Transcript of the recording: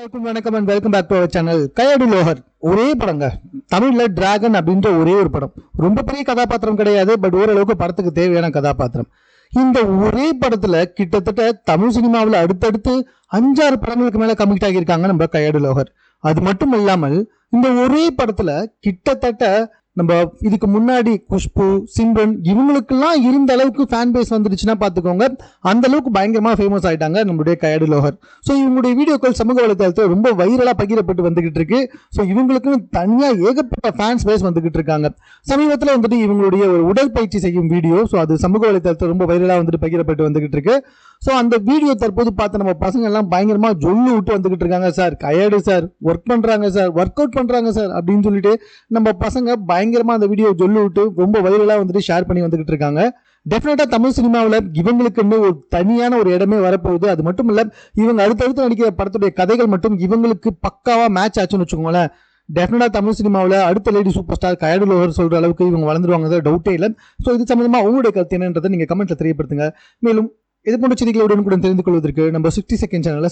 எல்லாருக்கும் வணக்கம் and welcome back to our channel கையடி லோகர் ஒரே படங்க. தமிழில் டிராகன் அப்படின்ற ஒரே ஒரு படம். ரொம்ப பெரிய கதாபாத்திரம் கிடையாது பட் ஓரளவுக்கு படத்துக்கு தேவையான கதாபாத்திரம். இந்த ஒரே படத்தில் கிட்டத்தட்ட தமிழ் சினிமாவில் அடுத்தடுத்து அஞ்சாறு படங்களுக்கு மேலே கமிட் ஆகியிருக்காங்க நம்ம கையடி லோகர். அது மட்டும் இல்லாமல் இந்த ஒரே படத்தில் கிட்டத்தட்ட நம்ம இதுக்கு முன்னாடி குஷ்பு சிம்ரன் இவங்களுக்கெல்லாம் இருந்த அளவுக்கு ஃபேன் பேஸ் வந்துடுச்சுன்னா பார்த்துக்கோங்க. அந்த அளவுக்கு பயங்கரமாக ஃபேமஸ் ஆகிட்டாங்க நம்மளுடைய கயடு லோகர். ஸோ இவங்களுடைய வீடியோக்கள் சமூக வலைதளத்தில் ரொம்ப வைரலாக பகிரப்பட்டு வந்துகிட்டு இருக்கு. ஸோ இவங்களுக்குன்னு தனியாக ஏகப்பட்ட ஃபேன்ஸ் பேஸ் வந்துகிட்டு இருக்காங்க. சமீபத்தில் வந்துட்டு இவங்களுடைய ஒரு உடற்பயிற்சி செய்யும் வீடியோ ஸோ அது சமூக வலைதளத்தில் ரொம்ப வைரலாக வந்துட்டு பகிரப்பட்டு வந்துகிட்டு இருக்கு. ஸோ அந்த வீடியோ தற்போது பார்த்து நம்ம பசங்க எல்லாம் பயங்கரமாக ஜொல்லு விட்டு வந்துக்கிட்டு இருக்காங்க சார் கயடு சார் ஒர்க் பண்ணுறாங்க சார் ஒர்க் அவுட் பண்ணுறாங்க சார் அப்படின்னு சொல்லிட்டு நம்ம பசங்க பயங்கரமாக அந்த வீடியோ ஜொல்லு விட்டு ரொம்ப வைரலாக வந்துட்டு ஷேர் பண்ணி வந்துக்கிட்டு இருக்காங்க. டெஃபினட்டாக தமிழ் சினிமாவில் இவங்களுக்குன்னு ஒரு தனியான ஒரு இடமே வரப்போகுது. அது மட்டும் இல்லை இவங்க அடுத்தடுத்து நடிக்கிற படத்துடைய கதைகள் மட்டும் இவங்களுக்கு பக்காவாக மேட்ச் ஆச்சுன்னு வச்சுக்கோங்களேன். டெஃபினட்டாக தமிழ் சினிமாவில் அடுத்த லேடி சூப்பர் ஸ்டார் கயடு லோகர் அளவுக்கு இவங்க வளர்ந்துருவாங்க டவுட்டே இல்லை. ஸோ இது சம்மந்தமாக உங்களுடைய கருத்து என்னன்றதை நீங்கள் கமெண்ட்டில் தெரியப்படுத்துங்க. மேலும் இது போன்ற செய்திகளை உடனுக்குடன் தெரிந்து கொள்வதற்கு நம்ம சிக்ஸ்டி செகண்ட் சேனலை